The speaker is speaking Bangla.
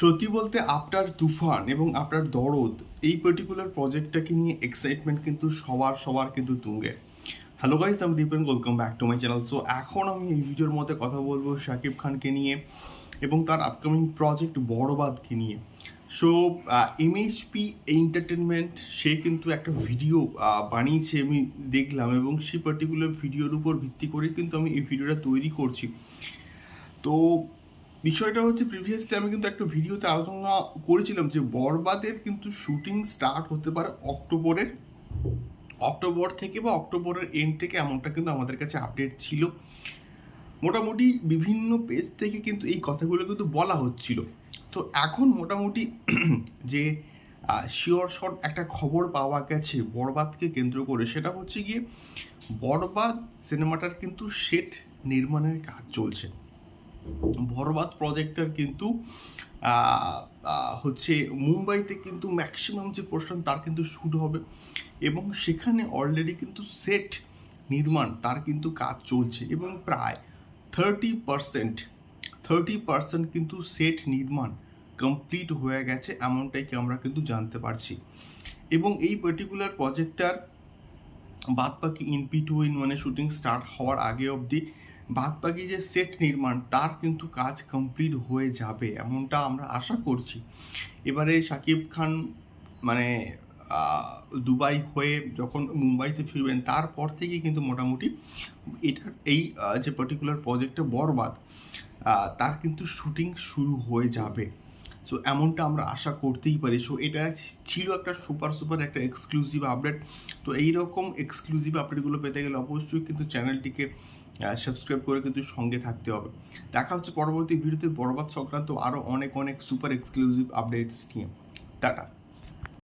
সত্যি বলতে আপনার তুফান এবং আপনার দরদ, এই পার্টিকুলার প্রজেক্টটাকে নিয়ে এক্সাইটমেন্ট কিন্তু সবার সবার কিন্তু তুঙ্গে। হ্যালো গাইস আমি Dipen welcome back to my channel so এখন আমি এই ভিডিওর মধ্যে কথা বলব শাকিব খানকে নিয়ে এবং তার আপকামিং প্রজেক্ট বড়বাদকে নিয়ে। সো এমএইচপি এন্টারটেনমেন্ট সে কিন্তু একটা ভিডিও বানিয়েছে আমি দেখলাম এবং সেই পার্টিকুলার ভিডিওর উপর ভিত্তি করে কিন্তু আমি এই ভিডিওটা তৈরি করছি। তো বিষয়টা হচ্ছে প্রিভিয়াসলি আমি কিন্তু একটা ভিডিওতে আলোচনা করেছিলাম যে বরবাদের কিন্তু শুটিং স্টার্ট হতে পারে অক্টোবরের, অক্টোবর থেকে বা অক্টোবরের এন্ড থেকে এমনটা কিন্তু আমাদের কাছে আপডেট ছিল। মোটামুটি বিভিন্ন পেজ থেকে কিন্তু এই কথাগুলো কিন্তু বলা হচ্ছিল। তো এখন মোটামুটি যে শিওর শট একটা খবর পাওয়া গেছে বরবাদকে কেন্দ্র করে, সেটা হচ্ছে গিয়ে বরবাদ সিনেমাটার কিন্তু সেট নির্মাণের কাজ চলছে। বরবাদ প্রজেক্টটার কিন্তু হচ্ছে মুম্বাইতে কিন্তু ম্যাক্সিমাম যে পোর্শন তার কিন্তু শ্যুট হবে। এবং সেখানে অলরেডি কিন্তু সেট নির্মাণ তার কিন্তু কাজ চলছে। এবং প্রায় থার্টি পার্সেন্ট থার্টি পার্সেন্ট কিন্তু সেট নির্মাণ কমপ্লিট হয়ে গেছে এমনটাই কি আমরা কিন্তু জানতে পারছি। এবং এই পার্টিকুলার প্রজেক্টটার বাদ বাকি ইন টু ইন মানে শুটিং স্টার্ট হওয়ার আগে অবধি বাদ বাকি যে সেট নির্মাণ, তার কিন্তু কাজ কমপ্লিট হয়ে যাবে, এমনটা আমরা আশা করছি। এবারে সাকিব খান মানে দুবাই হয়ে যখন মুম্বাইতে ফিরবেন, তারপর থেকে কিন্তু মোটামুটি এটা, এই যে পার্টিকুলার প্রজেক্টে বরবাদ তার কিন্তু শুটিং শুরু হয়ে যাবে। সো এমনটা আমরা আশা করতেই পারি। সো এটা ছিল একটা সুপার সুপার একটা এক্সক্লুসিভ আপডেট তো এইরকম এক্সক্লুসিভ আপডেটগুলো পেতে গেলে অবশ্যই কিন্তু চ্যানেলটিকে সাবস্ক্রাইব করে কিন্তু সঙ্গে থাকতে হবে। দেখা হচ্ছে পরবর্তী ভিডিওতে বরবাদ সংক্রান্ত আরও অনেক অনেক সুপার এক্সক্লুসিভ আপডেটস নিয়ে। টাটা।